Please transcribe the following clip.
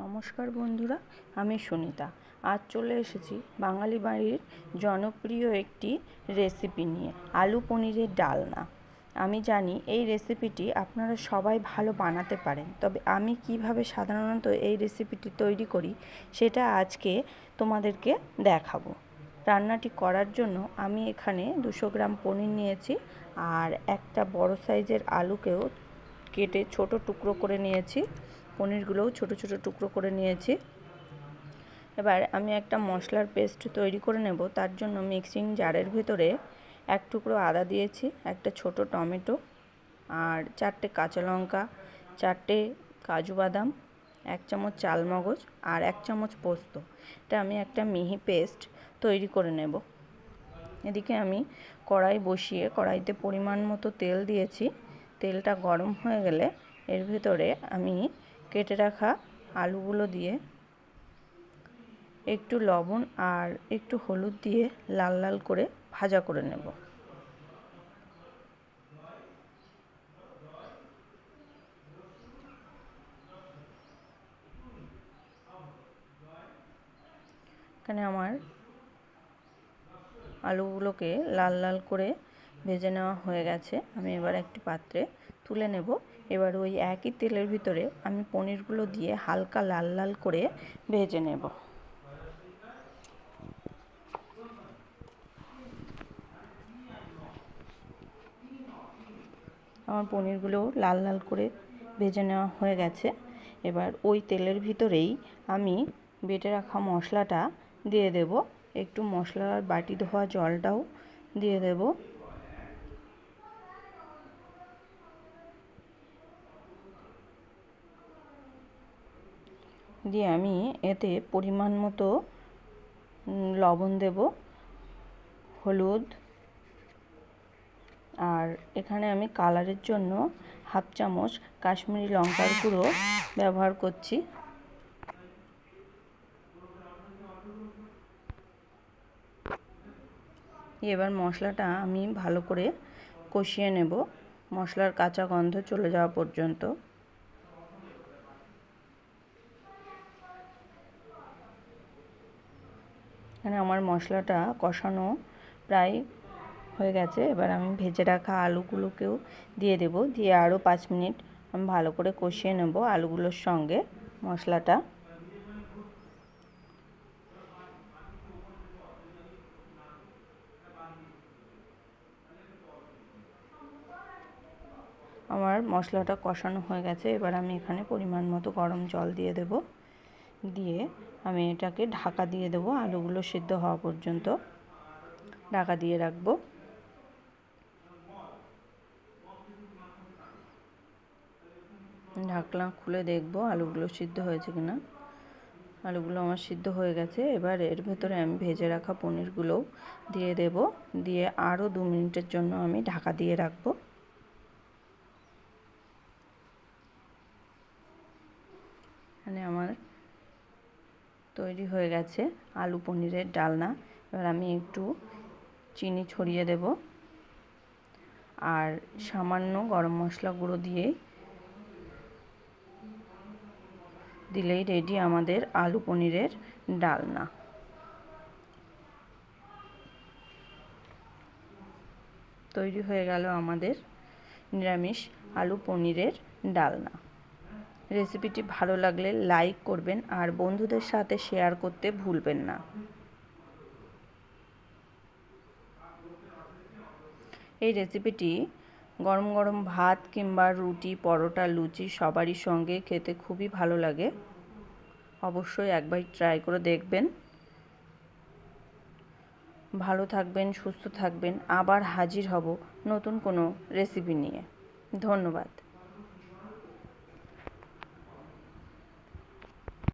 নমস্কার বন্ধুরা, আমি সুনিতা। আজ চলে এসেছি বাঙালি বাড়ির জনপ্রিয় একটি রেসিপি নিয়ে, আলু পনিরের ডালনা। আমি জানি এই রেসিপিটি আপনারা সবাই ভালো বানাতে পারেন, তবে আমি কীভাবে সাধারণত এই রেসিপিটি তৈরি করি সেটা আজকে তোমাদেরকে দেখাবো। রান্নাটি করার জন্য আমি এখানে দুশো গ্রাম পনির নিয়েছি আর একটা বড় সাইজের আলুকেও কেটে ছোট টুকরো করে নিয়েছি। পনিরগুলোও ছোট ছোট টুকরো করে নিয়েছি। এবার আমি একটা মশলার পেস্ট তৈরি করে নেব। তার জন্য মিক্সিং জারের ভেতরে এক টুকরো আদা দিয়েছি, একটা ছোট টমেটো আর চারটে কাঁচা লঙ্কা, চারটে কাজু বাদাম, এক চামচ চালমগজ আর এক চামচ পোস্ত। এটা আমি একটা মিহি পেস্ট তৈরি করে নেব। এদিকে আমি কড়াই বসিয়ে কড়াইতে পরিমাণ মতো তেল দিয়েছি। তেলটা গরম হয়ে গেলে এর ভেতরে আমি কেটে রাখা আলুগুলো দিয়ে একটু লবণ আর একটু হলুদ দিয়ে লাল লাল করে ভাজা করে নেব। এখানে আমার আলুগুলোকে লাল লাল করে ভেজে নেওয়া হয়ে গেছে। আমি এবার একটি পাত্রে তুলে নেব। এবার ওই একই তেলের ভিতরে আমি পনিরগুলো দিয়ে হালকা লাল লাল করে ভেজে নেব। আমার পনিরগুলো লাল লাল করে ভেজে নেওয়া হয়ে গেছে। এবার ওই তেলের ভিতরেই আমি বেটে রাখা মশলাটা দিয়ে দেব। একটু মশলার বাটি ধোয়া জলটাও দিয়ে দেব। দিয়ে আমি এতে পরিমাণ মতো লবণ দেব, হলুদ, আর এখানে আমি কালারের জন্য হাফ চামচ কাশ্মীরি লঙ্কার গুঁড়ো ব্যবহার করছি। এবার মশলাটা আমি ভালো করে কষিয়ে নেব। মশলার কাঁচা গন্ধ চলে যাওয়া পর্যন্ত। এখানে আমার মশলাটা কষানো প্রায় হয়ে গেছে। এবার আমি ভেজে রাখা আলুগুলোকেও দিয়ে দেব। দিয়ে আরও পাঁচ মিনিট আমি ভালো করে কষিয়ে নেব আলুগুলোর সঙ্গে মশলাটা। আমার মশলাটা কষানো হয়ে গেছে। এবার আমি এখানে পরিমাণ মতো গরম জল দিয়ে দেব। দিয়ে আমি এটাকে ঢাকা দিয়ে দেবো, আলুগুলো সিদ্ধ হওয়া পর্যন্ত। ঢাকা দিয়ে রাখব। ঢাকনা খুলে দেখব আলুগুলো সিদ্ধ হয়েছে কিনা। আলুগুলো আমার সিদ্ধ হয়ে গেছে, এবার এর ভেতরে আমি ভেজে রাখা পনিরগুলোও দিয়ে দেব। দিয়ে আরও দু মিনিটের জন্য আমি ঢাকা দিয়ে রাখব। এখানে আমার তৈরি হয়ে গেছে আলু পনিরের ডালনা। এবার আমি একটু চিনি ছড়িয়ে দেব আর সামান্য গরম মশলা গুঁড়ো দিয়ে দিলেই রেডি আমাদের আলু পনিরের ডালনা। তৈরি হয়ে গেল আমাদের নিরামিষ আলু পনিরের ডালনা। রেসিপিটি ভালো লাগলে লাইক করবেন আর বন্ধুদের সাথে শেয়ার করতে ভুলবেন না। এই রেসিপিটি গরম গরম ভাত কিংবা রুটি, পরোটা, লুচি সবারই সঙ্গে খেতে খুবই ভালো লাগে। অবশ্যই একবার ট্রাই করে দেখবেন। ভালো থাকবেন, সুস্থ থাকবেন, আবার হাজির হব নতুন কোনো রেসিপি নিয়ে। ধন্যবাদ।